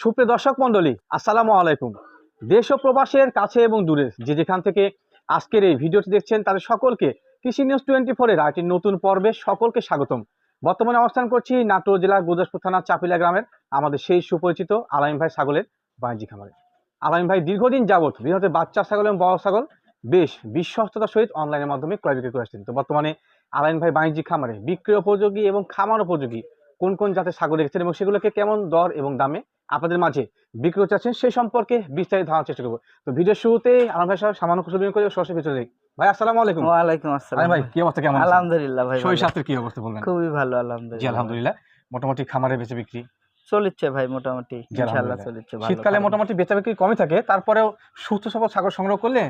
সুপ্রিয় দর্শক মণ্ডলী, আসসালামু আলাইকুম। দেশ ও প্রবাসের কাছে এবং দূরে যে যেখান থেকে আজকের এই ভিডিওটি দেখছেন, তাদের সকলকে কৃষি নিউজ টোয়েন্টি ফোরের আরেকটি নতুন পর্বে সকলকে স্বাগতম। বর্তমানে অবস্থান করছি নাটোর জেলার গুরদাসপুর থানা চাপিলা গ্রামের আমাদের সেই সুপরিচিত আলাইম ভাই ছাগলের বাণিজ্যিক খামারে। আলাইম ভাই, দীর্ঘদিন যাবত বিভিন্ন বাচ্চা ছাগল এবং বড় ছাগল বেশ বিশ্বস্ততার সহিত অনলাইনের মাধ্যমে ক্রয় বিক্রি করে আসছেন। তো বর্তমানে আলাইন ভাই বাণিজ্যিক খামারে, বিক্রয় উপযোগী এবং খামার উপযোগী কোন কোন জাতের ছাগল রেখেছেন এবং সেগুলোকে কেমন দর এবং দামে আপনাদের মাঝে বিক্রি চাচ্ছেন সেই সম্পর্কে বিস্তারিত ধারণার চেষ্টা করব। তো ভিডিওর শুরুতে আলম ভাই সাহেব সামান্য কিছু করে সরাসরি ভিতরে যাই। ভাই আসসালামু আলাইকুম। ওয়ালাইকুম আলাইকুম আসসালাম ভাই কি অবস্থা কেমন আলহামদুলিল্লাহ ভাই শরীর স্বাস্থ্যের কি অবস্থা বলবেন খুবই ভালো আলহামদুলিল্লাহ। জি আলহামদুলিল্লাহ। আলহামদুলিল্লাহ মোটামুটি খামারে বেঁচে বিক্রি? চলছে ভাই মোটামুটি। ইনশাআল্লাহ চলছে ভালো শীতকালে মোটামুটি বেচা বিক্রি কমই থাকে তারপরেও সুস্থ সবল ছাগল সংগ্রহ করলে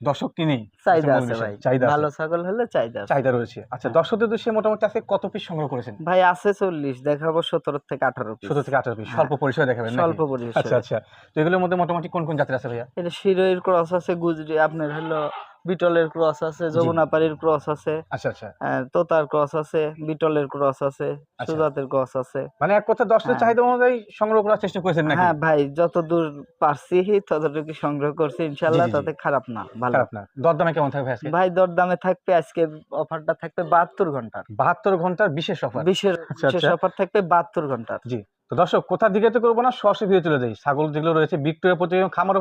দর্শক কিনেই চাহিদা আছে। ভাই। চাহিদা ভালো ছাগল হলে চাহিদা চাহিদা রয়েছে। আচ্ছা হ্যাঁ। দর্শকদের উদ্দেশ্যে মোটামুটি আজকে কত পিস সংগ্রহ করেছেন? ভাই আছে চল্লিশ। দেখাবো সতেরো থেকে আঠারো পিস সতেরো থেকে আঠারো পিস হ্যাঁ। স্বল্প পরিসরে দেখাবেন? স্বল্প পরিসরে। আচ্ছা আচ্ছা। তো এগুলোর মধ্যে মোটামুটি কোন কোন জাতের আছে ভাইয়া? এটা শিরোইর ক্রস আছে গুজরি আপনার হলো বিটলের ক্রস আছে যমুনাপাড়ির ক্রস আছে আচ্ছা আচ্ছা। তোতার ক্রস আছে বিটলের ক্রস আছে আচ্ছা। সুজাতের ক্রস আছে। মানে এক কথা দর্শকের হ্যাঁ। চাহিদা অনুযায়ী সংগ্রহ করার চেষ্টা করেছেন নাকি? হ্যাঁ ভাই যত দূর পারছি ততটুকু সংগ্রহ করছি জি। তাতে খারাপ না ভালো। খারাপ না। দরদামে কেমন থাকবে আজকে? ভাই দরদামে থাকবে আজকে অফারটা থাকবে বাহাত্তর ঘণ্টার। বাহাত্তর ঘণ্টার বিশেষ অফার? বিশেষ আচ্ছা, বিশেষ আচ্ছা। অফার থাকবে বাহাত্তর ঘণ্টার। জি। তো দর্শক কোথা দিকে তো করব না সরাসরি ভিডিও চলে যাই ছাগল যেগুলো রয়েছে বিক্রয় প্রতি খামার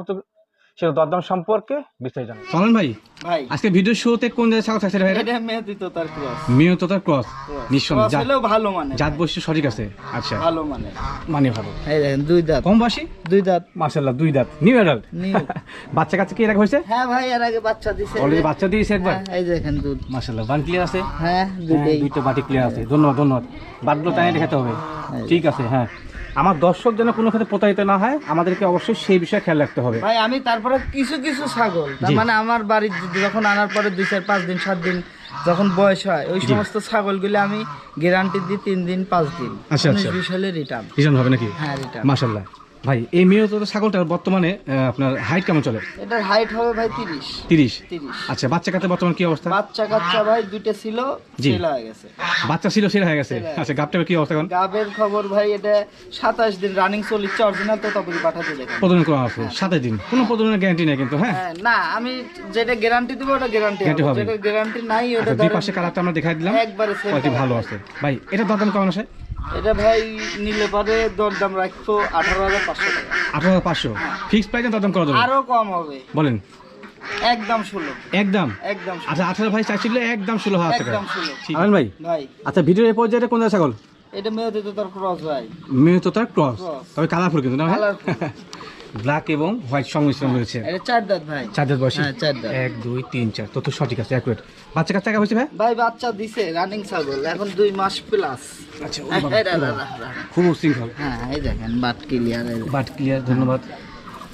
সেগুলো দরদাম সম্পর্কে বিস্তারিত চলেন ভাই ভাই। আজকে ভিডিও শুরুতে কোন জায়গায় ছাগল থাকছে ভাই এটা মেহেদি তো তার ক্রস। মেয় তো তার ক্রস নিঃসন্দেহে। জাত- হলেও ভালো মানে জাত বৈশিষ্ট্য সঠিক আছে। আচ্ছা। ভালো মানে মানে ভালো। এই দেখেন দুই দাঁত। কম বাসি? দুই দাঁত। মার্শাল্লাহ দুই দাঁত। নিউ অ্যাডাল্ট বাচ্চা কাচ্চা কি এরকম হয়েছে? হ্যাঁ ভাই এর আগে বাচ্চা দিছে। অলরেডি বাচ্চা দিয়েছে একবার? হ্যাঁ, এই দেখেন দুধ। মার্শাল্লাহ বান ক্লিয়ার আছে? হ্যাঁ হ্যাঁ, দুইটা বাটি ক্লিয়ার আছে। ধন্যবাদ ধন্যবাদ। বাটগুলো টানিয়ে দেখাতে হবে। হ্যাঁ। ঠিক আছে হ্যাঁ। আমার দর্শক যেন কোনো ক্ষেত্রে প্রতারিত না হয় আমাদেরকে অবশ্যই সেই বিষয়ে খেয়াল রাখতে হবে। ভাই আমি তারপরে কিছু কিছু ছাগল তার মানে আমার বাড়ির যখন আনার পরে দুই চার পাঁচ দিন সাত দিন যখন বয়স হয় ওই সমস্ত ছাগলগুলো আমি গ্যারান্টি দিই তিন দিন পাঁচ দিন। আচ্ছা, আচ্ছা। বিশ হলে রিটার্ন ভীষণ হবে নাকি? হ্যাঁ রিটার্ন মাশাল্লাহ ভাই এই মেয়ে তো ছাগলটার বর্তমানে আপনার হাইট কেমন চলে? এটার হাইট হবে ভাই তিরিশ। তিরিশ? তিরিশ। আচ্ছা বাচ্চা কাতে বর্তমান কি অবস্থা? বাচ্চা কাচ্চা ভাই দুইটা ছিল। ছেলে হয়ে গেছে। বাচ্চা ছিল সেরা হয়ে গেছে? আচ্ছা গাপটার কি অবস্থা এখন? গাবের খবর ভাই এটা সাতাশ দিন রানিং চলিচ্ছে অরিজিনাল তো তবে পাঠাতে দেখেন প্রদান করা আছে সাতাশ দিন। কোনো প্রদানের গ্যারান্টি নাই কিন্তু হ্যাঁ? হ্যাঁ না আমি যেটা গ্যারান্টি দেবো ওটা গ্যারান্টি হবে। যেটা গ্যারান্টি নাই ওটা আচ্ছা দুই পাশে কালারটা আমরা দেখাই দিলাম। একবারে ভালো আছে। ভাই এটা দরদাম কেমন আছে এটা ভাই নিলে পরে দরদাম রাখতো আঠারো হাজার পাঁচশো টাকা। আঠারো হাজার পাঁচশো। ফিক্সড প্রাইসে দরদাম করা যাবে? আরও কম হবে। বলেন। একদম ষোলো। একদম? একদম আচ্ছা আঠারো ভাই চাইছিল একদম ষোলো হাজার টাকা। একদম ষোলো। ঠিক। আনন্দ ভাই ভাই। আচ্ছা ভিডিওর এই পর্যায়ে কোন ছাগল? এটা ক্রস ভাই। মেয়ে তো তার ক্রস। তবে কালারফুল কিন্তু না ভাই? ব্ল্যাক এবং হোয়াইট সংমিশ্রণ রয়েছে। এটা চার দাঁত ভাই। চার দাঁত বয়সী? হ্যাঁ, চার দাঁত। এক দুই তিন চার। সঠিক আছে অ্যাকুরেট বাচ্চা কাচ্চা হয়েছে ভাই? ভাই বাচ্চা দিছে রানিং ছাগল এখন দুই মাস প্লাস আচ্ছা খুব উশৃঙ্খল। হ্যাঁ এই দেখেন বাট ক্লিয়ার বাট ক্লিয়ার ধন্যবাদ।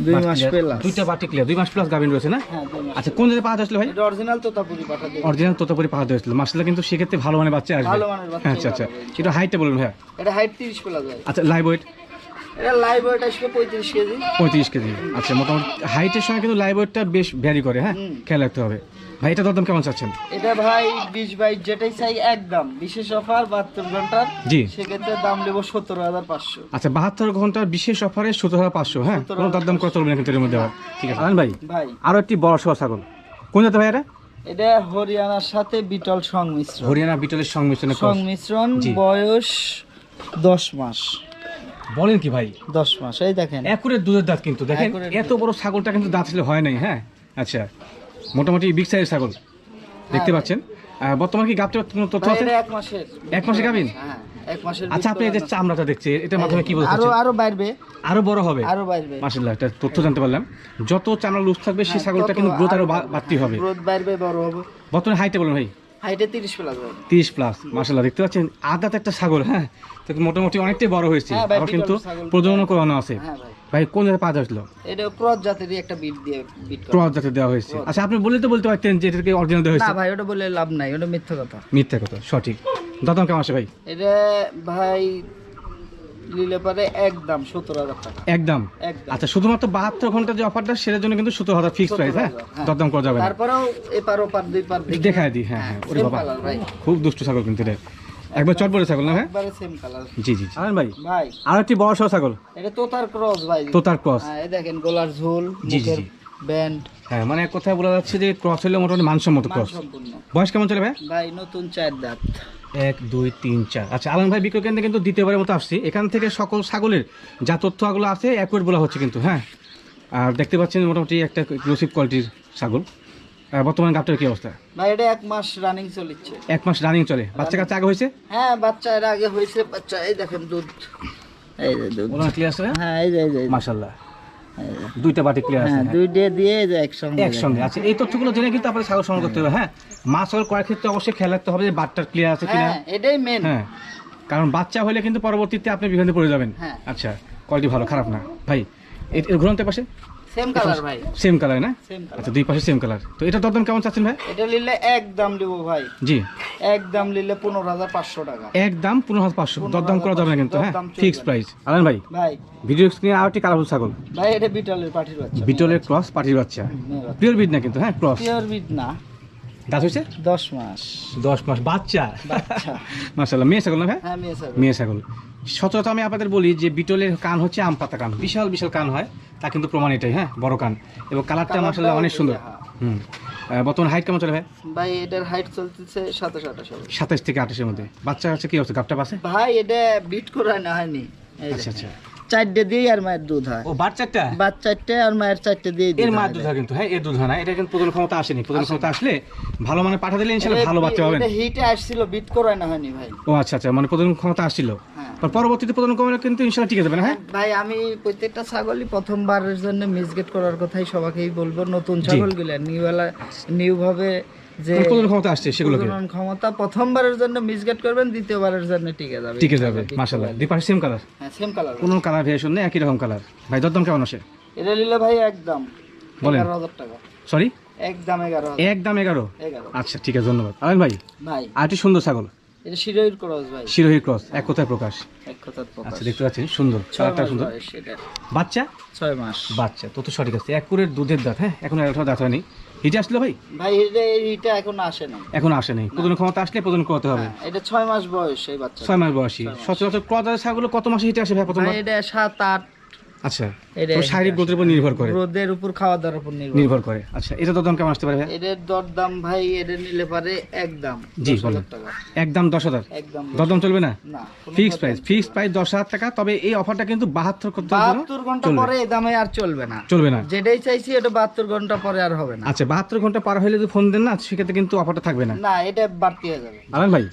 দুই মাস প্লাস দুইটা বাটি ক্লিয়ার দুই মাস প্লাস গাভিন রয়েছে না? হ্যাঁ আচ্ছা কোন জায়গায় পাওয়া ভাই? অরিজিনাল অরিজিনাল তোতাপুরি পাওয়া যাচ্ছিল মাসলা কিন্তু সেক্ষেত্রে ভালো মানের বাচ্চা আসবে। ভালো মানের বাচ্চা আচ্ছা আচ্ছা। হাইটটা বলুন এটা হাইট তিরিশ প্লাস আচ্ছা লাইভ ওয়েট এটা লাইভ ওয়েট আসবে পঁয়ত্রিশ কেজি। পঁয়ত্রিশ কেজি। আচ্ছা মোটামুটি হাইটের সঙ্গে কিন্তু লাইভ ওয়েটটা বেশ ভ্যারি করে হ্যাঁ? খেয়াল রাখতে হবে। ভাই এটা দরদাম কেমন চাচ্ছেন? এটা ভাই বিশ বাইশ যেটাই চাই একদম বিশেষ অফার বাহাত্তর ঘণ্টার। জি। সেক্ষেত্রে দাম নেব সতেরো হাজার পাঁচশো। আচ্ছা বাহাত্তর ঘণ্টার বিশেষ অফারে সতেরো হাজার পাঁচশো হ্যাঁ? 17,500 কোনো দরদাম করে চলবে না কিন্তু এর মধ্যে আবার। ঠিক আছে। ভাই ভাই। আরও একটি বড় সড় ছাগল। কোন জাতের ভাই এটা? এটা হরিয়ানার সাথে বিটল সংমিশ্রণ। হরিয়ানা বিটলের সংমিশ্রণে সংমিশ্রণ বয়স দশ মাস। বলেন কি ভাই? দশ মাস এই দেখেন। একুরের দুধের দাঁত কিন্তু দেখেন এত বড় ছাগলটা কিন্তু দাঁত ছিল হয় নাই হ্যাঁ? আচ্ছা মোটামুটি বিগ সাইজের ছাগল দেখতে পাচ্ছেন। বর্তমানে কি গাপটা কোনো তথ্য আছে? এক মাসের। এক মাসে গাভীন? হ্যাঁ আচ্ছা আপনি এই যে চামড়াটা দেখছে এটার মাধ্যমে কি বলতে আরও? আরও বাড়বে। আরও বড় হবে? আরও বাড়বে। মাসাল্লাহ একটা তথ্য জানতে পারলাম। যত চামড়া লুজ থাকবে সেই হ্যাঁ, ছাগলটা কিন্তু গ্রোথ আরও বাড়তি হবে। গ্রোথ বাড়বে বড় হবে। বর্তমানে হাইটে বলুন ভাই। হাইটে তিরিশ প্লাস ভাই তিরিশ প্লাস মাসাল্লাহ দেখতে পাচ্ছেন? আদাত একটা ছাগল হ্যাঁ? মোটামুটি অনেকটাই বড় হয়েছে। হ্যাঁ আবার কিন্তু প্রজনন করানো আছে। হ্যাঁ ভাই। কোন জায়গায় পাওয়া যাচ্ছিল? এটা ক্রস জাতেরই একটা বিট দিয়ে বিট ক্রস যাতে দেওয়া হয়েছে। আচ্ছা আপনি বলে তো বলতে পারতেন যে এটাকে অরিজিনাল দেওয়া হয়েছে। না ভাই ওটা বলে লাভ নাই ওটা মিথ্যা কথা। মিথ্যা কথা সঠিক। দাদাম কেমন আছে ভাই? এটা ভাই নিলে পারে একদম সতেরো হাজার টাকা। একদম? আচ্ছা শুধুমাত্র বাহাত্তর ঘণ্টা যে অফারটা সেটার জন্য কিন্তু সতেরো হাজার ফিক্স প্রাইস হ্যাঁ? 17,000, হ্যাঁ। দরদাম করা যাবে তারপরেও এপার ওপার দুই পার দেখে। দেখায় দিই হ্যাঁ হ্যাঁ ওরে বাবা। খুব দুষ্ট ছাগল কিন্তু এটা। একবার চটপটে ছাগল না ভাই একবারে সেম কালার জি জি আনন্দ ভাই ভাই। আর একটি বড় সহ ছাগল। এটা তোতার ক্রস ভাই। তোতার ক্রস হ্যাঁ এই দেখেন গলার ঝোল জি, জি, মুখের জি। ব্যান্ড হ্যাঁ মানে এক কথায় বলা যাচ্ছে যে ক্রস হলে মোটামুটি মানসম্মত ক্রস সম্পূর্ণ বয়স কেমন চলে ভাই? ভাই নতুন চার দাঁত। এক দুই তিন চার। আচ্ছা আলম ভাই বিক্রয় কেন্দ্রে কিন্তু দ্বিতীয়বারের মতো আসছি। এখান থেকে সকল ছাগলের যা তথ্যগুলো আছে অ্যাকুরেট বলা হচ্ছে কিন্তু হ্যাঁ? আর দেখতে পাচ্ছেন মোটামুটি একটা এক্সক্লুসিভ কোয়ালিটির ছাগল। বর্তমানে গাবটার কি অবস্থা? ভাই এটা এক মাস রানিং এক মাস রানিং চলে। বাচ্চা কাছে আগে হয়েছে? হ্যাঁ বাচ্চা এর আগে হয়েছে। বাচ্চা এই দেখেন দুধ। এই যে দুধ। ক্লিয়ার আছে হ্যাঁ এই যে এই যে, যে। দুইটা বাটি ক্লিয়ার আছে হ্যাঁ হ্যাঁ। দুই ডে দিয়ে যে একসঙ্গে। একসঙ্গে। আচ্ছা এই তথ্যগুলো জেনে কিন্তু আপনাদের ছাগল সংগ্রহ করতে হবে হ্যাঁ? মাছ করার ক্ষেত্রে অবশ্যই খেয়াল রাখতে হবে যে বাটটার ক্লিয়ার আছে কিনা। হ্যাঁ এটাই মেন হ্যাঁ কারণ বাচ্চা হলে কিন্তু পরবর্তীতে আপনি বিভ্রান্তি পড়ে যাবেন। হ্যাঁ। আচ্ছা কোয়ালিটি ভালো খারাপ না। ভাই এর এর ঘুরন্তের পাশে? সেম কালার ভাই। সেম কালার না? আচ্ছা দুই পাশে সেম কালার তো এটা দরদাম কেমন চাচ্ছেন ভাই? এটা নিলে একদম দেবো ভাই। জি। একদম নিলে পনেরো হাজার পাঁচশো টাকা। একদম পনেরো হাজার পাঁচশো। দরদাম করা যাবে না কিন্তু হ্যাঁ? ফিক্সড প্রাইস আলান ভাই ভাই। ভিডিও স্ক্রিনে আর একটি কালারফুল ছাগল। ভাই এটা বিটলের পাঠির বাচ্চা। বিটলের ক্রস পাটির বাচ্চা। পিওর বিট না কিন্তু হ্যাঁ? ক্রস পিওর বিট না। দাঁত হয়েছে? দশ মাস। দশ মাস। বাচ্চা। মাসাল্লাহ মেয়ে ছাগল না ভাই? হ্যাঁ মেয়ে মেয়ে ছাগল। সচরাচর আমি আপনাদের বলি যে বিটলের কান হচ্ছে আম পাতা কান। বিশাল বিশাল কান হয়। তা কিন্তু প্রমাণ এটাই হ্যাঁ? বড় কান। এবং কালারটা মাসাল্লাহ অনেক সুন্দর। হ্যাঁ। হুম। বর্তমানে হাইট কেমন চলে ভাই? ভাই এটার হাইট চলতেছে সাতাশ আঠাশ সাতাশ থেকে আঠাশের মধ্যে। বাচ্চা আছে কি অবস্থা? গাপটা পাশে ভাই এটা বিট করা না হয়নি। আচ্ছা আচ্ছা। চারটে দিয়ে আর মায়ের দুধ হয়। ও বাচ্চাটা বাচ্চারটে আর মায়ের চারটে দিয়ে এর মার দুধ হয় কিন্তু হ্যাঁ এর দুধ হয় না। এটা কিন্তু প্রজন ক্ষমতা আসেনি। প্রজন ক্ষমতা আসলে ভালো মানে পাঠা দিলে ইনশাল্লাহ ভালো বাচ্চা পাবেন। এটা হিটে আসছিল বিট করায় না হয়নি ভাই। ও আচ্ছা আচ্ছা মানে প্রজন ক্ষমতা আসছিল। হ্যাঁ। পরবর্তীতে প্রজন ক্ষমতা কিন্তু ইনশাল্লাহ টিকে যাবে না হ্যাঁ? ভাই আমি প্রত্যেকটা ছাগলই প্রথমবারের জন্য মিসগেট করার কথাই সবাইকেই বলব। নতুন ছাগলগুলো নিউওয়ালা নিউ ভাবে যে প্রজন ক্ষমতা আসছে সেগুলোকে। ক্ষমতা প্রথমবারের জন্য মিসগেট করবেন দ্বিতীয়বারের জন্য টিকে যাবে। টিকে যাবে মাসাল্লাহ দুই পাশে সেম কালার হ্যাঁ সেম কালার কোনো কালার ভেরিয়েশন নেই একই রকম কালার ভাই দরদাম কেমন আসে? এটা নিলে ভাই একদম বলেন। এগারো হাজার টাকা। সরি একদম এগারো হাজার। একদম এগারো? এগারো। আচ্ছা ঠিক আছে ধন্যবাদ। আলেন ভাই? ভাই। একটি সুন্দর ছাগল। এটা শিরোহির ক্রস ভাই। শিরোহী ক্রস এক কথায় প্রকাশ। এক কথার প্রকাশ। আচ্ছা দেখতে পাচ্ছেন সুন্দর ছয় কালারটা সুন্দর। বাচ্চা? ছয় মাস। বাচ্চা তো তো সঠিক আছে। এক কুরের দুধের দাঁত হ্যাঁ? এখন একটা দাঁত হয়নি। হিটে আসলো ভাই? ভাই হিটে এইটা এখন আসে না এখন আসে নাই। প্রজন ক্ষমতা আসলে প্রজন করতে হবে। হ্যাঁ, এটা ছয় মাস বয়স এই বাচ্চা ছয় মাস বয়সী। সচরাচর ক্রদারের ছাগল কত মাসে হিটে আসে ভাই প্রথম এটা সাত আট আচ্ছা। তো শারীরিক গ্রোথের উপর নির্ভর করে? উপর খাওয়া দাওয়ার উপর নির্ভর। করে। আচ্ছা এটা তো দাম কেমন আসতে পারে ভাই দরদাম নিলে পারে একদম জি, বলেন। দরদাম চলবে না? না ফিক্স প্রাইস। ফিক্স প্রাইস দশ হাজার টাকা তবে এই অফারটা কিন্তু ঘণ্টা পরে এই দামে আর চলবে না। চলবে না। যেটাই চাইছি এটা বাহাত্তর ঘণ্টা পরে আর হবে না। আচ্ছা বাহাত্তর ঘণ্টা পার হলে যদি ফোন দেন না সেক্ষেত্রে কিন্তু অফারটা থাকবে না। না এটা বাড়তি হয়ে যাবে। আলান ভাই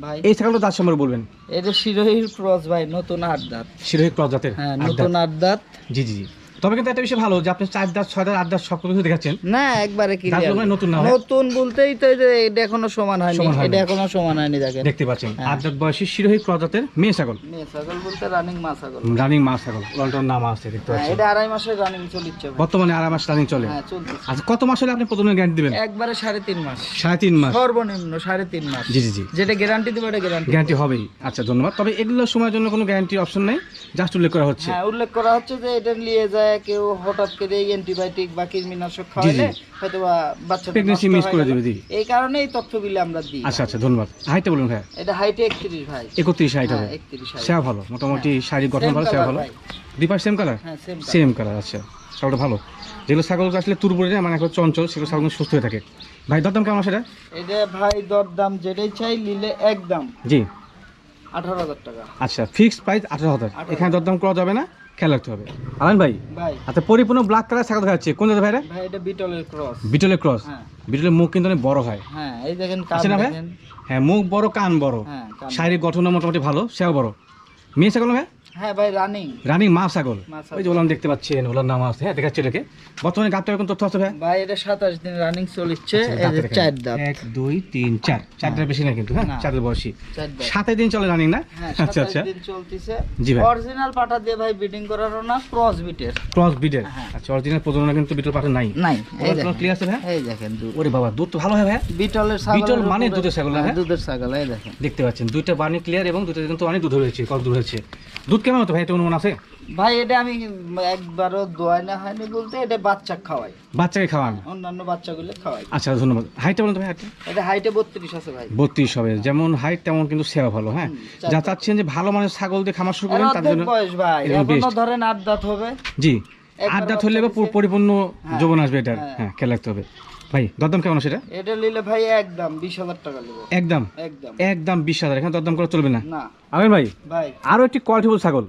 ভাই। এই ছাগলটা দাঁত সম্পর্কে বলবেন? এটা শিরোহির ক্রস ভাই নতুন আট দাঁত। শিরোহী ক্রস দাঁতের হ্যাঁ নতুন। আট দাঁত। জি জি জি। তবে কিন্তু একটা বিষয় ভালো যে আপনি চার দাঁত ছয় দাঁত আট দাঁত সব কিছু দেখাচ্ছেন। না একবারে কি নতুন না নতুন বলতেই তো এটা এখনও সমান হয়নি। এটা এখনও সমান হয়নি দেখেন। দেখতে পাচ্ছেন। হ্যাঁ। আট দাঁত বয়সী শিরোহী ক্রস মেয়ে ছাগল। মেয়ে ছাগল বলতে রানিং মা ছাগল। রানিং মা ছাগল। ওলানটার নাম আছে দেখতে হ্যাঁ পাচ্ছেন। এটা আড়াই মাসের রানিং চলিচ্ছে। ভাই। বর্তমানে আড়াই মাস রানিং চলে। হ্যাঁ আচ্ছা কত মাস হলে আপনি প্রথমে গ্যারান্টি দিবেন? একবারে সাড়ে তিন মাস। সাড়ে তিন মাস। সর্বনিম্ন সাড়ে তিন মাস। জি জি জি। যেটা গ্যারান্টি দেবো এটা গ্যারান্টি গ্যারান্টি হবেই। আচ্ছা ধন্যবাদ। তবে এগুলো সময়ের জন্য কোনো গ্যারান্টির অপশন নেই জাস্ট উল্লেখ করা হচ্ছে। হ্যাঁ উল্লেখ করা হচ্ছে যে এটা নিয়ে যায় কেউ হঠাৎ করে অ্যান্টিবায়োটিক বা কৃমিনাশক খাওয়ালে হয়তো বাচ্চা miss করে দেবে, জি। এই কারণে এই তথ্যগুলি আমরা দিই। আচ্ছা আচ্ছা ধন্যবাদ। হাইটটা বলুন ভাই এটা হাইটে একত্রিশ ভাই। একত্রিশ হাইট হ্যাঁ হবে। ভালো মোটামুটি শারীরিক গঠন ভালো ভালো। ভাই। দুই পাশ সেম কালার হ্যাঁ সেম কালার আচ্ছা ছাগলটা ভালো। যেগুলো ছাগল আসলে তুরপুরে না মানে এখন চঞ্চল সেগুলো ছাগল সুস্থ হয়ে থাকে। ভাই দরদাম কেমন সেটা এটা? ভাই দর দাম যেটাই চাই নিলে একদম। জি। আঠারো হাজার টাকা। আচ্ছা ফিক্সড প্রাইস আঠারো হাজার। এখানে দরদাম করা যাবে না? খেয়াল রাখতে হবে। আলান ভাই আচ্ছা পরিপূর্ণ ব্ল্যাক কালার ছাগল দেখাচ্ছে কোন জায়গা ভাইরা? ভাই এটা বিটলের ক্রস বিটলের ক্রস বিটলের মুখ কিন্তু অনেক বড় হয়। হ্যাঁ এই কান? দেখেন। হ্যাঁ মুখ বড় কান বড়। হ্যাঁ শারীরিক গঠন মোটামুটি ভালো সেও বড়। মেয়ে ছাগল ভাই? হ্যাঁ ভাই রানিং রানিং মা ছাগল। ওই যে ওলাম দেখতে পাচ্ছেন ওলার নাম আছে। হ্যাঁ দেখাচ্ছে এটাকে বর্তমানে গাবটা এরকম তথ্য আছে ভাই? ভাই এটা সাতাশ দিন রানিং চলছে আচ্ছা, এই দাঁতে যে দেখেন। চার দাঁত। এক দুই তিন চার। চারটার বেশি না কিন্তু হ্যাঁ? চারের বয়সী। চার দিন চলে রানিং না? হ্যাঁ আচ্ছা আচ্ছা। দিন চলতেছে। জি ভাই। অরিজিনাল পাটা দিয়ে ভাই বিডিং করারও না ক্রস বিটের ক্রস বিডের হ্যাঁ। আচ্ছা অরিজিনাল প্রজনন কিন্তু বিটল পাঠা নাই। নাই। এই দেখেন ক্লিয়ার আছে ভাই? এই দেখেন ওরে বাবা দুধ তো ভালো হয় ভাই। বিটলের ছাগল বিটল মানে দুধের ছাগল না, হ্যাঁ? দুধের ছাগল এই দেখেন। দেখতে পাচ্ছেন দুইটা বার্নি ক্লিয়ার এবং দুইটা কিন্তু অনেক দুধ হয়েছে কত দুধ হয়েছে। দুধ কেমন হতো ভাই এটা অনুমান আছে? ভাই এটা আমি একবারও দোয়াই না হয়নি বলতে এটা বাচ্চা খাওয়াই। বাচ্চাকে খাওয়ান? অন্যান্য বাচ্চাগুলো খাওয়াই। আচ্ছা ধন্যবাদ। হাইটটা বলুন তো ভাই এটা হাইটে বত্রিশ আছে ভাই। বত্রিশ হবে। যেমন হাইট তেমন কিন্তু সেবা ভালো হ্যাঁ? যা চাচ্ছেন যে ভালো মানের ছাগল দিয়ে খামার শুরু করেন অর্ধেক জন্য বয়স ভাই এখনও ধরেন আট দাঁত হবে। জি বা পুরো দিছে। পরিপূর্ণ হ্যাঁ। যৌবন আসবে এটার। হ্যাঁ। হ্যাঁ খেয়াল রাখতে হবে। ভাই দরদাম কেমন সেটা এটা? নিলে ভাই একদম বিশ হাজার টাকা নেব। একদম? একদম। একদম বিশ হাজার এখানে দরদাম করে চলবে না? না। ভাই ভাই। আরও একটি কোয়ালিটিফুল ছাগল।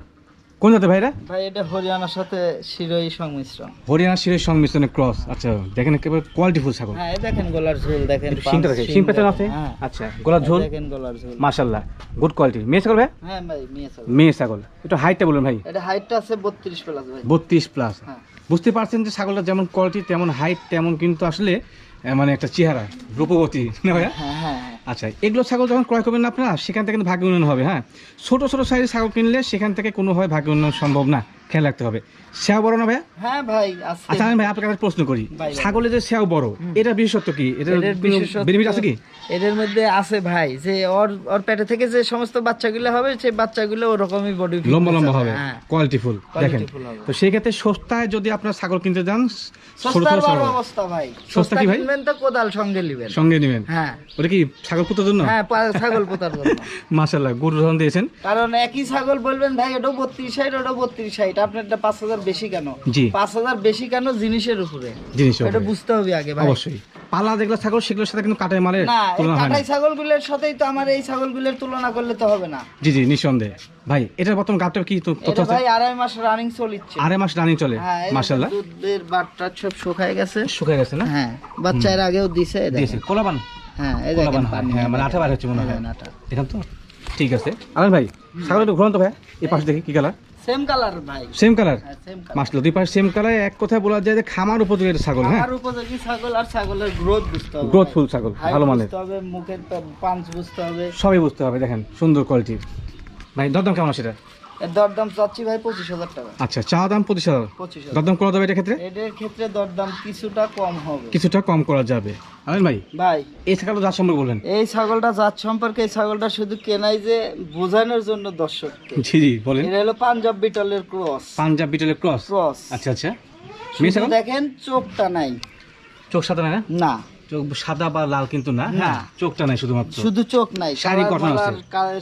কোন জাতের ভাইরা ভাই এটা হরিয়ানার সাথে শিরোই সংমিশ্রণ। হরিয়ানা শিরের সংমিশ্রণে ক্রস আচ্ছা দেখেন একেবারে কোয়ালিটিফুল ছাগল। হ্যাঁ দেখেন গলার ঝোল দেখেন একটু পাঁচ শিংটা দেখে শিং শিং পেছন দেখেন, আছে? হ্যাঁ আচ্ছা গোলাপ ঝোল? দেখেন গলার ঝোল। মাশাল্লাহ গুড কোয়ালিটি মেয়ে ছাগল ভাই? হ্যাঁ ভাই মেয়ে ছাগল। মেয়ে ছাগল। একটু হাইটটা বলুন ভাই। এটা হাইটটা আছে বত্রিশ প্লাস ভাই। বত্রিশ প্লাস হ্যাঁ। বুঝতে পারছেন যে ছাগলটা যেমন কোয়ালিটি তেমন হাইট তেমন কিন্তু আসলে মানে একটা চেহারা রূপবতী না ভাইয়া? হ্যাঁ হ্যাঁ। আচ্ছা এগুলো ছাগল যখন ক্রয় করবেন আপনারা সেখান থেকে কিন্তু ভাগ্য উন্নয়ন হবে হ্যাঁ? ছোটো ছোটো সাইজের ছাগল কিনলে সেখান থেকে কোনোভাবে ভাগ্য উন্নয়ন সম্ভব না। খেয়াল রাখতে হবে। শ্যাও বড় না ভাইয়া? হ্যাঁ ভাই আচ্ছা ভাই আপনাকে প্রশ্ন করি। ছাগলের যে শ্যাও বড় এটা বিশেষত্ব কি? আছে কি? এদের মধ্যে আছে ভাই যে ওর ওর পেটে থেকে যে সমস্ত বাচ্চাগুলো হবে সেই বাচ্চাগুলো ওরকমই বডি লম্বা লম্বা হবে হ্যাঁ। কোয়ালিটি ফুল দেখেন তো সেই ক্ষেত্রে সস্তায় যদি আপনারা ছাগল কিনতে যান সস্তার অবস্থা ভাই। সস্তা কি ভাই? কিনবেন তো কোদাল সঙ্গে নেবেন। সঙ্গে নেবেন। হ্যাঁ। ওটা কি ছাগল পোতার জন্য? হ্যাঁ ছাগল পোতার জন্য। মাশাআল্লাহ ধন দিয়েছেন। কারণ একই ছাগল বলবেন ভাই ওটা 32 60 ওটা 32 60 এটা আপনার পাঁচ হাজার বেশি কেন? পাঁচ হাজার বেশি কেন জিনিসের উপরে? এটা বুঝতে হবে আগে অবশ্যই। পালা ছাগল সেগুলোর সাথে কিন্তু কাটাই মালের ছাগলগুলোর সাথেই তো আমার এই ছাগলগুলোর তুলনা করলে তো হবে না। জি জি নিঃসন্দেহে। ভাই কি তথ্য ভাই আড়াই মাস রানিং চলছে আড়াই মাস রানিং চলে হ্যাঁ, মাশাআল্লাহ। দুধের বাটটা সব শুকায় গেছে। শুকায় গেছে না? হ্যাঁ বাচ্চার আগেও দিছে দিছে কোলাবান? হ্যাঁ এই দেখেন হ্যাঁ। মানে বার হচ্ছে মনে হয়। হ্যাঁ, তো? ঠিক আছে। আলান ভাই ছাগল একটু ঘুরান তো ভাই এই পাশে দেখি কি কালার? সেম কালার ভাই। সেম কালার হ্যাঁ কালার মাসলো দুই পাশে সেম কালার এক কথায় বলা যায় যে খামার উপযোগী ছাগল হ্যাঁ? উপযোগী ছাগল আর ছাগলের গ্রোথ বুঝতে হবে। গ্রোথফুল ছাগল ভালো মানের। মুখের পাঞ্চ বুঝতে হবে। সবই বুঝতে হবে দেখেন সুন্দর কোয়ালিটির ভাই দরদাম কেমন সেটা এর দরদাম চাচ্ছি ভাই পঁচিশ হাজার টাকা। আচ্ছা চা দাম পঁচিশ হাজার। দরদাম করা যাবে এটা ক্ষেত্রে? এদের ক্ষেত্রে দরদাম কিছুটা কম হবে। কিছুটা কম করা যাবে। আমিন ভাই ভাই। এই ছাগল যার সম্পর্কে এই ছাগলটা জাত সম্পর্কে এই ছাগলটা শুধু কেনাই যে বোঝানোর জন্য জি জি বলেন। এটা হলো পাঞ্জাব বিটলের ক্রস। পাঞ্জাব বিটেলের ক্রস? ক্রস। আচ্ছা আচ্ছা। দেখেন চোখটা নাই। চোখ না? না। চোখ সাদা বা লাল কিন্তু না না। হ্যাঁ চোখটা নাই শুধুমাত্র? শুধু চোখ নাই শারীরিক গঠন আছে।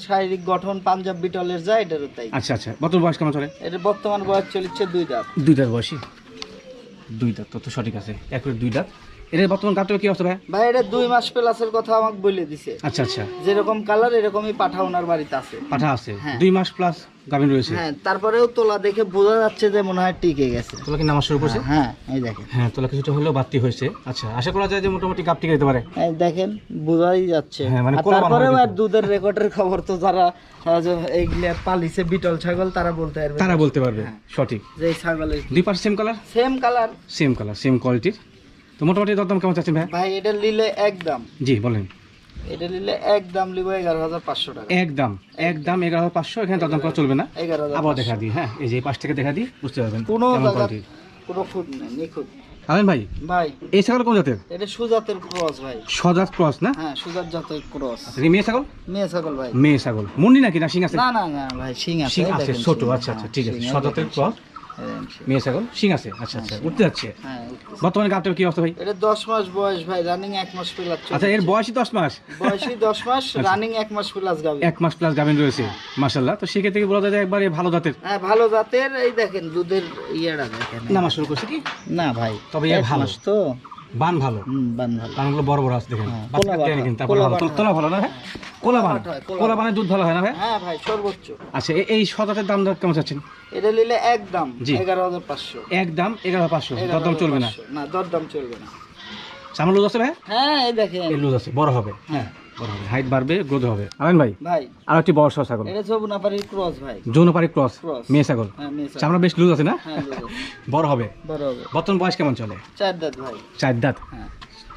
শারীরিক গঠন পাঞ্জাব বিটলের যায় এটারও তাই। আচ্ছা আচ্ছা। বর্তমান বয়স কেমন চলে? এটা বর্তমান বয়স চলছে দুই দাঁত। দুই দাঁত বয়সী? দুই দাঁত তত সঠিক আছে। এক দুই দাঁত। এর বর্তমান গাবটা কি অবস্থা ভাই? ভাই এটা দুই মাস প্লাসের কথা আমাকে বলে দিছে। আচ্ছা আচ্ছা। যেরকম কালার এরকমই পাঠা ওনার বাড়িতে আছে। পাঠা আছে। হ্যাঁ। দুই মাস প্লাস গাভিন রয়েছে। হ্যাঁ তারপরেও তোলা দেখে বোঝা যাচ্ছে যে মনে হয় টিকে গেছে। তোলা কি নামাজ শুরু করছে হ্যাঁ এই দেখেন। হ্যাঁ তোলা কিছুটা হলেও বাড়তি হয়েছে। আচ্ছা আশা করা যায় যে মোটামুটি গাপ টিকে যেতে পারে। এই দেখেন বোঝাই যাচ্ছে। হ্যাঁ, মানে আর তারপরেও আর দুধের রেকর্ডের খবর তো যারা এইগুলা পালিছে বিটল ছাগল তারা বলতে পারবে। তারা বলতে পারবে হ্যাঁ। সঠিক। যে ছাগলের দুই পাশে same colour same colour same colour same কোয়ালিটির তো মোটামুটি দরদাম কেমন চাচ্ছেন ভাই? ভাই এটা নিলে একদম জি বলেন। এটা নিলে একদম নিব এগারো হাজার পাঁচশো টাকা। একদম একদম এগারো হাজার পাঁচশো এখানে দরদাম করা চলবে না। এগারো আবার দেখা দিই হ্যাঁ এই যে পাশ থেকে দেখা দিই বুঝতে পারবেন কোনো কেমন জায়গা কোয়ালিটির কোনো খুঁত নেই নিখুঁত। আলেন ভাই ভাই। এই ছাগল কোন জাতের? এটা সুজাতের ক্রস ভাই। সজাত ক্রস না? হ্যাঁ সুজাত জাতের ক্রস। আচ্ছা, কি মেয়ে ছাগল? মেয়ে ছাগল ভাই। মেয়ে ছাগল। নাকি না সিং আছে না না না ভাই শিং আছে সিং আছে ছোট আচ্ছা আচ্ছা হ্যাঁ, ঠিক আছে সজাতের ক্রস। মেয়ে ছাগল? শিং আছে? আচ্ছা আচ্ছা উঠতে যাচ্ছে। হ্যাঁ বর্তমানে গাবটার কি অবস্থা ভাই? এটা দশ মাস বয়স ভাই রানিং এক মাস প্লাস আচ্ছা এর বয়সই দশ মাস? বয়সই দশ মাস রানিং এক মাস প্লাস গাবে এক মাস প্লাস গাভিন রয়েছে মাশাল্লাহ তো সেক্ষেত্রে কি বলা যায় একবার ভালো জাতের? হ্যাঁ ভালো জাতের এই দেখেন দুধের ইয়েটা দেখেন। নামা শুরু করছে কি? না ভাই তবে এ ভালো। তো বান ভালো। বান ভালো। বানগুলো বড় বড় আছে দেখেন। হ্যাঁ, কোলা। তোলা ভালো না ভাই? বান। কোলা বানের দুধ ভালো হয় না ভাই? হ্যাঁ ভাই সর্বোচ্চ। আচ্ছা এই সদাতের দাম দর কেমন চাচ্ছেন? এটা নিলে একদম জি। এগারো হাজার পাঁচশো। একদম এগারো পাঁচশো। দরদাম চলবে না? না দরদাম চলবে না। সামনে লুজ আছে ভাই? হ্যাঁ এই দেখেন। লুজ আছে বড় হবে। হ্যাঁ। হাইট বাড়বে গ্রোথ হবে। আমেন ভাই ভাই। আর একটি বড় ছাগল এটা যমুনাপাড়ির ক্রস ভাই। যৌনপাড়ি ক্রস মেয়ে ছাগল। হ্যাঁ চামড়া বেশ লুজ আছে না? হ্যাঁ। বড় হবে। বড় হবে। বর্তমান বয়স কেমন চলে? চার দাঁত ভাই। চার দাঁত। হ্যাঁ।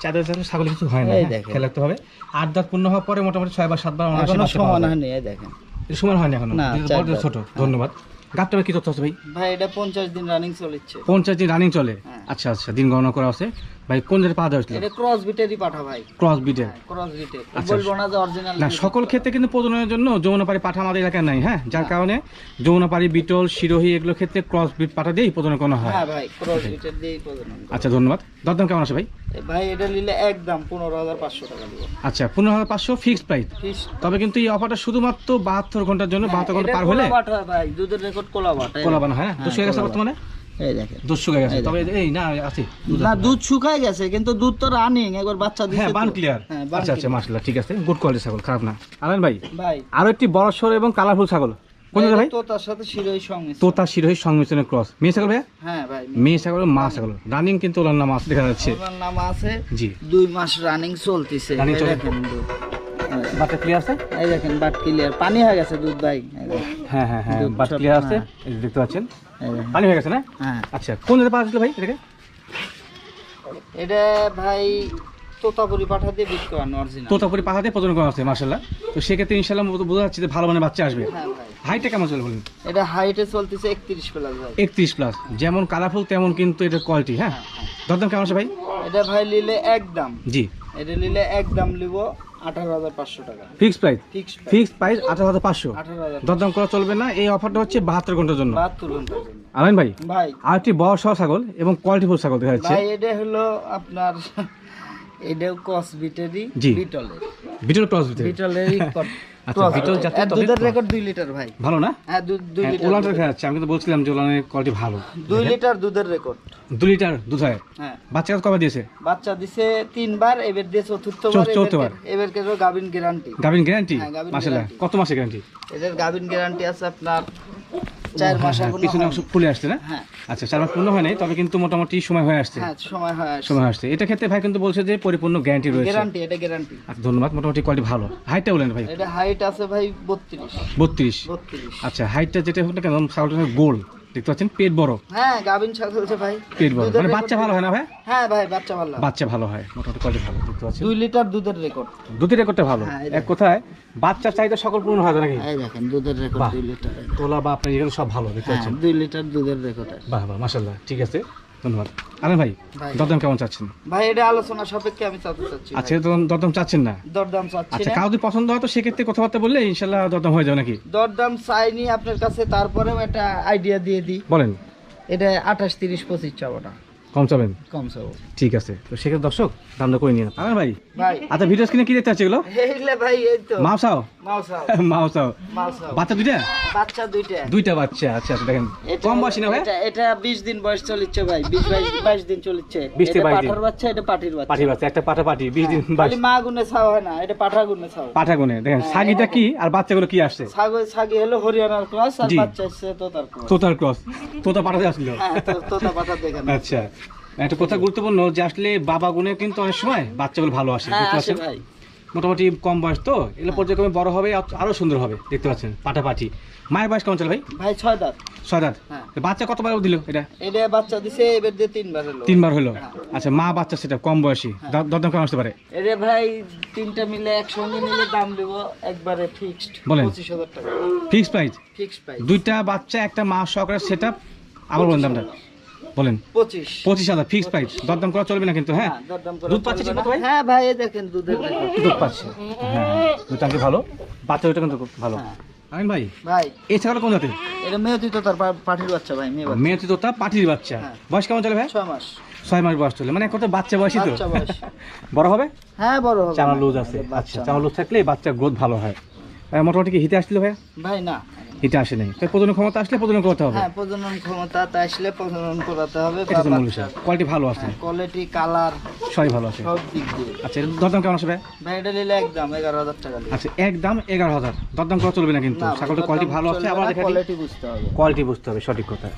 চার দাঁত ছাগল- কিছু হয় না খেয়াল রাখতে হবে। আট দাঁত পূর্ণ হওয়ার পরে মোটামুটি ছয় বা সাতবার অনায়াসে এখনও সমান হয়নি দেখেন। হয়নি এখনও। ছোট। ধন্যবাদ। গাবটা কি তথ্য আছে ভাই? ভাই এটা পঞ্চাশ দিন রানিং চলেছে। পঞ্চাশ দিন রানিং চলে? আচ্ছা আচ্ছা দিন গণনা করা আছে। ভাই কোন পাওয়া যাচ্ছিল এটা ক্রস বিটেরই পাঠা ভাই। ক্রস বিটের ক্রস বিটের আচ্ছা। বলব না যে অরিজিনাল না সকল ক্ষেত্রে কিন্তু প্রজননের জন্য যমুনাপাড়ি পাঠা আমাদের এলাকায় নাই হ্যাঁ? যার কারণে যমুনাপাড়ি বিটল শিরোহী এগুলো ক্ষেত্রে ক্রস বিট পাঠা দিয়েই প্রজনন করানো হয়। হ্যাঁ ভাই ক্রস বিটের দিয়েই প্রজনন আচ্ছা ধন্যবাদ। দরদাম কেমন আছে ভাই? ভাই এটা নিলে একদম পনেরো হাজার পাঁচশো টাকা দিব। আচ্ছা পনেরো হাজার পাঁচশো ফিক্সড প্রাইস তবে কিন্তু এই অফারটা শুধুমাত্র বাহাত্তর ঘণ্টার জন্য বাহাত্তর ঘণ্টা পার হলে ভাই দুধের রেকর্ড হয় হ্যাঁ, দুশো গেছে বর্তমানে? এই দেখেন। দুধ শুকে গেছে। তবে এই না আছে না দুধ শুকায় গেছে কিন্তু দুধ তো রানিং একবার বাচ্চা দিছে হ্যাঁ বান ক্লিয়ার হ্যাঁ আচ্ছা আচ্ছা মাসলা ঠিক আছে। গুড কোয়ালিটি ছাগল খারাপ না। আনন্দ ভাই ভাই। আরও একটি বড় সর এবং কালারফুল ছাগল। কোন ভাই? তো তার সাথে সঙ্গে তোতা শিরোহী সংমিশ্রণের ক্রস মেয়ে ছাগল ভাই হ্যাঁ ভাই মেয়ে। ছাগল মা ছাগল। রানিং কিন্তু ওনার নাম আছে দেখা যাচ্ছে। ওনার নাম আছে জি। দুই মাস রানিং চলতেছে। হ্যাঁ, বাচ্চা ক্লিয়ার আছে? এই দেখেন বাট ক্লিয়ার পানি হয়ে গেছে দুধ ভাই। হ্যাঁ হ্যাঁ হ্যাঁ বাট ক্লিয়ার আছে। হ্যাঁ। এই দেখতে পাচ্ছেন? পানি হয়ে গেছে না? হ্যাঁ। আচ্ছা কোন জায়গায় পাওয়া ভাই এটাকে? এটা ভাই তোতাপুরি পাঠা দিয়ে বিট করানো অরিজিনাল তোতাপুরি পাহাড়ে প্রজনন করা আছে মার্শাল্লাহ তো সেক্ষেত্রে ইনশাল্লাহ বোঝা যাচ্ছে যে ভালো মানে বাচ্চা আসবে। হ্যাঁ হাইটটা কেমন চলে বলুন? এটা হাইটে চলতেছে একত্রিশ প্লাস ভাই। একত্রিশ প্লাস যেমন কালারফুল তেমন কিন্তু এটার কোয়ালিটি হ্যাঁ। দরদাম কেমন আছে ভাই? এটা ভাই নিলে একদম। জি। এটা নিলে একদম নিব। আঠারো হাজার পাঁচশো টাকা। Fixed price fix fixed price আঠারো হাজার পাঁচশো। দরদাম করা চলবে না এই অফারটা হচ্ছে বাহাত্তর ঘণ্টার জন্য। বাহাত্তর ঘণ্টার জন্য। আলাইন ভাই ভাই। আর একটি বড় সহ ছাগল এবং কোয়ালিটিফুল ছাগল দেখা যাচ্ছে। এটা হলো আপনার এটাও বিটেরই বিটলের। বিটল ক্রস বিটলেরই আচ্ছা, বিটল জাতের দুধের রেকর্ড দুই লিটার ভাই। ভালো না? হ্যাঁ দুধ হ্যাঁ, লিটার আমি কিন্তু বলছিলাম যে ওলানের কোয়ালিটি ভালো। লিটার দুধের রেকর্ড লিটার দুধ হয়। হ্যাঁ। বাচ্চা কাজ কবে দিয়েছে? বাচ্চা দিছে তিনবার এবার দিয়ে চতুর্থবার এবার গাবিন গ্যারান্টি গ্যারান্টি। কত মাসে গ্যারান্টি এদের গাবিন গ্যারান্টি আছে আপনার চার মাস পিছনে অংশ ফুলে আসছে না? হ্যাঁ। আচ্ছা চার মাস পূর্ণ হয় নাই তবে কিন্তু মোটামুটি সময় হয়ে আসছে। হ্যাঁ সময় হয় আসছে। সময় আসছে। এটা ক্ষেত্রে ভাই কিন্তু বলছে যে পরিপূর্ণ গ্যারান্টি রয়েছে। গ্যারান্টি এটা গ্যারান্টি আচ্ছা ধন্যবাদ মোটামুটি কোয়ালিটি ভালো। হাইটটা বলেন ভাই। এটা হাইট আছে ভাই বত্রিশ। বত্রিশ। বত্রিশ। আচ্ছা হাইটটা যেটা হোক না কেন ছাগলটা গোল দেখতে পাচ্ছেন পেট বড়। হ্যাঁ গাবিন ছাগল আছে ভাই। পেট বড়। মানে বাচ্চা ভালো হয় না ভাই? হ্যাঁ ভাই বাচ্চা ভালো। বাচ্চা ভালো হয় মোটামুটি কোয়ালিটি ভালো দেখতে পাচ্ছেন। দুই লিটার দুধের রেকর্ড দুধের রেকর্ডটা ভালো। হ্যাঁ, এক কথায় বাচ্চার চাহিদা সকল পূর্ণ হয় নাকি? এই দেখেন দুধের রেকর্ড 2 লিটার। তোলা বা এগুলো সব ভালো দেখতে হ্যাঁ পাচ্ছেন। দুই লিটার দুধের রেকর্ড বাহ বাহ মাশাআল্লাহ ঠিক আছে। ধন্যবাদ। আরে ভাই। দরদাম কেমন চাচ্ছেন? ভাই এটা আলোচনা সাপেক্ষে আমি চাচ্ছি আচ্ছা দরদাম- চাচ্ছেন না? দরদাম চাচ্ছি আচ্ছা কাউ যদি পছন্দ হয় তো সেক্ষেত্রে কথাবার্তা বললে ইনশাল্লাহ দরদাম হয়ে যাবে নাকি? দরদাম চাইনি আপনার কাছে তারপরেও একটা আইডিয়া দিয়ে দিই। বলেন। এটা আঠাশ তিরিশ পঁচিশ চাওয়াটা কম চাবেন? কম চাবো। ঠিক আছে। তো সেক্ষেত্রে দর্শক দামটা করে নিয়ে আরে ভাই। ভাই। আচ্ছা ভিডিও স্ক্রিনে কি দেখতে পাচ্ছি এগুলো? মাও চাও বাচ্চা দুইটা? বাচ্চা দুইটা। দুইটা বাচ্চা। আচ্ছা আচ্ছা দেখেন। কম বয়সী না ভাই? এটা এটা 20 দিন বয়স চলিচ্ছে ভাই। 20 22 22 দিন চলিচ্ছে। 20 থেকে এটা 22 দিন। পাঠার বাচ্চা এটা পাটির বাচ্চা। বাচ্চা একটা পাঠা পাঠি বিশ দিন খালি মা গুনে ছাও হয় না এটা পাঠা গুনে ছাও। পাঠা গুনে দেখেন হ্যাঁ, সাগিটা কি আর বাচ্চাগুলো কি আসছে? ছাগল ছাগি হলো হরিয়ানার ক্রস আর বাচ্চা হচ্ছে তোতার ক্রস। তোতার ক্রস। তোতা পাঠাতে আসলো। হ্যাঁ তোতা পাঠা দেখেন আচ্ছা। একটা কথা গুরুত্বপূর্ণ যে আসলে বাবা গুনে কিন্তু অনেক সময় বাচ্চাগুলো ভালো আসে হ্যাঁ মোটামুটি কম বয়স তো এগুলো পর্যায়ক্রমে বড় হবে আরও সুন্দর হবে দেখতে পাচ্ছেন পাঠাপাঠি মায়ের বয়স কেমন চলে ভাই? ভাই ছয় দাঁত। ছয় দাঁত? হ্যাঁ। বাচ্চা কতবার দিল এটা? এটা বাচ্চা দিছে এবার দিয়ে তিনবার হলো। তিনবার হলো? হ্যাঁ। আচ্ছা মা বাচ্চা সেটা কম বয়সী দরদাম কেমন আসতে পারে? এটা ভাই তিনটা মিলে একসঙ্গে নিলে দাম দেব একবারে ফিক্সড বলেন। পঁচিশ হাজার টাকা। ফিক্স প্রাইস ফিক্সড প্রাইস দুইটা বাচ্চা একটা মা সহকারে সেট আপ আবার বলেন দামটা। বলেন। পঁচিশ। পঁচিশ হাজার ফিক্স প্রাইস দরদাম করা চলবে না কিন্তু হ্যাঁ? হ্যাঁ, দুধ পাচ্ছে ঠিক মতো ভাই? হ্যাঁ ভাই দেখেন দুধের দুধ পাচ্ছে। হ্যাঁ দুধটা কি ভালো। বাচ্চা ওইটা কিন্তু খুব ভালো। হ্যাঁ। আমিন ভাই ভাই। এই ছাগল কোন জাতের? এটা পাঠির বাচ্চা ভাই মেয়ে বাচ্চা। বাচ্চা। বয়স কেমন চলে ভাই? মাস। মাস বয়স চলে। মানে কত বাচ্চা বয়সী তো। বাচ্চা। বড় হবে? হ্যাঁ বড় হবে। চামড়া লুজ আছে। বাচ্চা। আচ্ছা চামড়া লুজ থাকলে বাচ্চার গ্রোথ ভালো হয়। মোটামুটি কি হিতে আসছিল ভাই ভাই না। হিতে আসে নাই তাই প্রজনন ক্ষমতা আসলে প্রজনন করতে হবে। হ্যাঁ প্রজনন ক্ষমতা তা আসলে প্রজনন করাতে হবে এটা তো মূল বিষয়। কোয়ালিটি ভালো আছে। কোয়ালিটি কালার সবই ভালো আছে। সব দিক দিয়ে। আচ্ছা এর দরদাম কেমন আসবে? ভাই এটা নিলে একদম এগারো হাজার টাকা আচ্ছা একদম এগারো হাজার। দরদাম করা চলবে না কিন্তু। ছাগলটা কোয়ালিটি ভালো আছে আবার কোয়ালিটি বুঝতে হবে। কোয়ালিটি বুঝতে হবে সঠিক কথা।